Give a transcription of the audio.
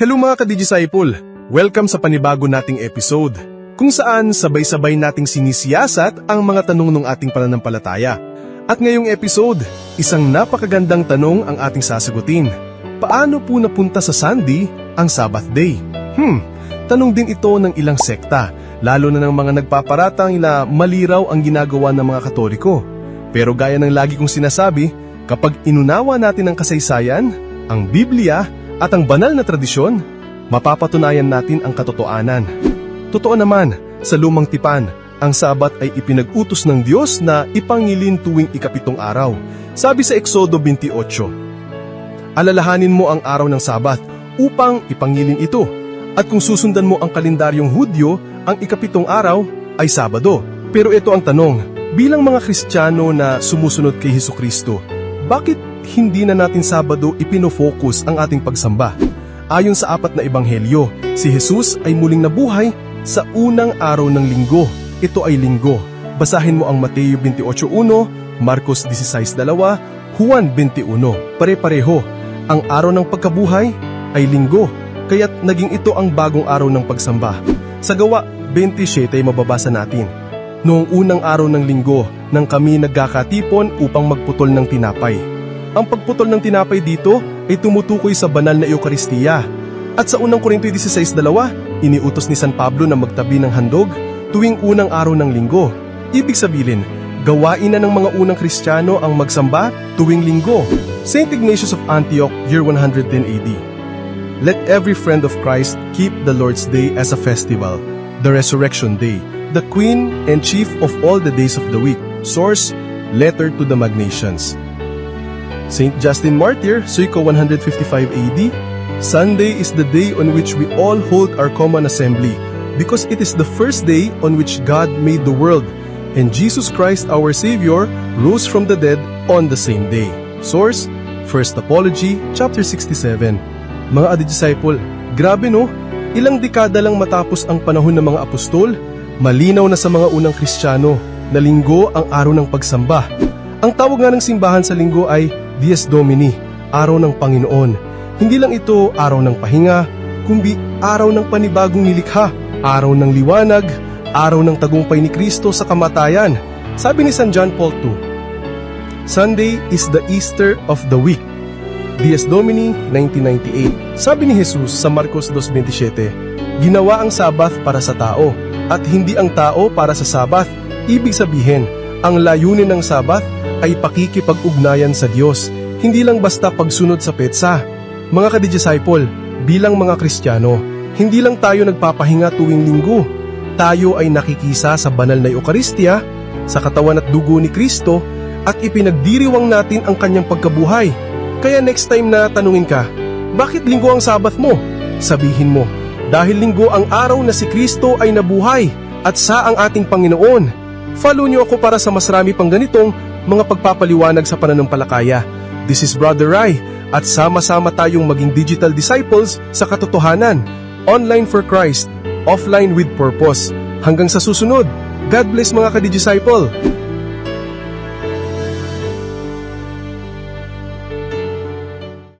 Hello mga ka-Disciple! Welcome sa panibago nating episode, kung saan sabay-sabay nating sinisiyasat ang mga tanong ng ating pananampalataya. At ngayong episode, isang napakagandang tanong ang ating sasagutin. Paano po napunta sa Sunday ang Sabbath Day? Hmm, tanong din ito ng ilang sekta, lalo na ng mga nagpaparatang na maliraw ang ginagawa ng mga katoliko. Pero gaya ng lagi kong sinasabi, kapag inunawa natin ang kasaysayan, ang Biblia at ang banal na tradisyon, mapapatunayan natin ang katotohanan. Totoo naman, sa lumang tipan, ang sabat ay ipinag-utos ng Diyos na ipangilin tuwing ikapitong araw. Sabi sa Eksodo 28, Alalahanin mo ang araw ng sabat upang ipangilin ito. At kung susundan mo ang kalendaryong Hudyo, ang ikapitong araw ay Sabado. Pero ito ang tanong, bilang mga Kristiyano na sumusunod kay Hesus Kristo, bakit hindi na natin Sabado ipinofocus ang ating pagsamba? Ayon sa apat na ebanghelyo, si Jesus ay muling nabuhay sa unang araw ng linggo. Ito ay linggo. Basahin mo ang Mateo 28.1, Marcos 16.2, Juan 21. Pare-pareho, ang araw ng pagkabuhay ay linggo, kaya't naging ito ang bagong araw ng pagsamba. Sa gawa 27 ay mababasa natin. Noong unang araw ng linggo, nang kami nagkakatipon upang magputol ng tinapay. Ang pagputol ng tinapay dito ay tumutukoy sa banal na Eukaristiya. At sa unang Korinto 16.2, iniutos ni San Pablo na magtabi ng handog tuwing unang araw ng linggo. Ibig sabihin, gawain na ng mga unang Kristiyano ang magsamba tuwing linggo. St. Ignatius of Antioch, year 110 AD. Let every friend of Christ keep the Lord's Day as a festival, the Resurrection Day, the queen and chief of all the days of the week. Source, Letter to the Magnesians. St. Justin Martyr, circa 155 AD, Sunday is the day on which we all hold our common assembly, because it is the first day on which God made the world, and Jesus Christ our Savior rose from the dead on the same day. Source, First Apology, chapter 67. Mga adi-disciple, grabe no? Ilang dekada lang matapos ang panahon ng mga apostol, malinaw na sa mga unang Kristiyano na linggo ang araw ng pagsamba. Ang tawag nga ng simbahan sa linggo ay Dies Domini, araw ng Panginoon. Hindi lang ito araw ng pahinga, kundi araw ng panibagong nilikha, araw ng liwanag, araw ng tagumpay ni Kristo sa kamatayan. Sabi ni San John Paul II, Sunday is the Easter of the week. Dies Domini 1998. Sabi ni Jesus sa Marcos 2.27, Ginawa ang Sabath para sa tao, at hindi ang tao para sa Sabath. Ibig sabihin, ang layunin ng Sabath ay pakikipag-ugnayan sa Diyos, hindi lang basta pagsunod sa petsa. Mga kadidisciple, bilang mga Kristiyano, hindi lang tayo nagpapahinga tuwing linggo. Tayo ay nakikisa sa banal na Eukaristya, sa katawan at dugo ni Kristo, at ipinagdiriwang natin ang kanyang pagkabuhay. Kaya next time na tanungin ka, bakit linggo ang sabat mo? Sabihin mo, dahil linggo ang araw na si Kristo ay nabuhay at sa ang ating Panginoon. Follow niyo ako para sa mas rami pang ganitong mga pagpapaliwanag sa pananampalataya. This is Brother Rai at sama-sama tayong maging digital disciples sa katotohanan. Online for Christ, offline with purpose. Hanggang sa susunod, God bless mga ka-disciple.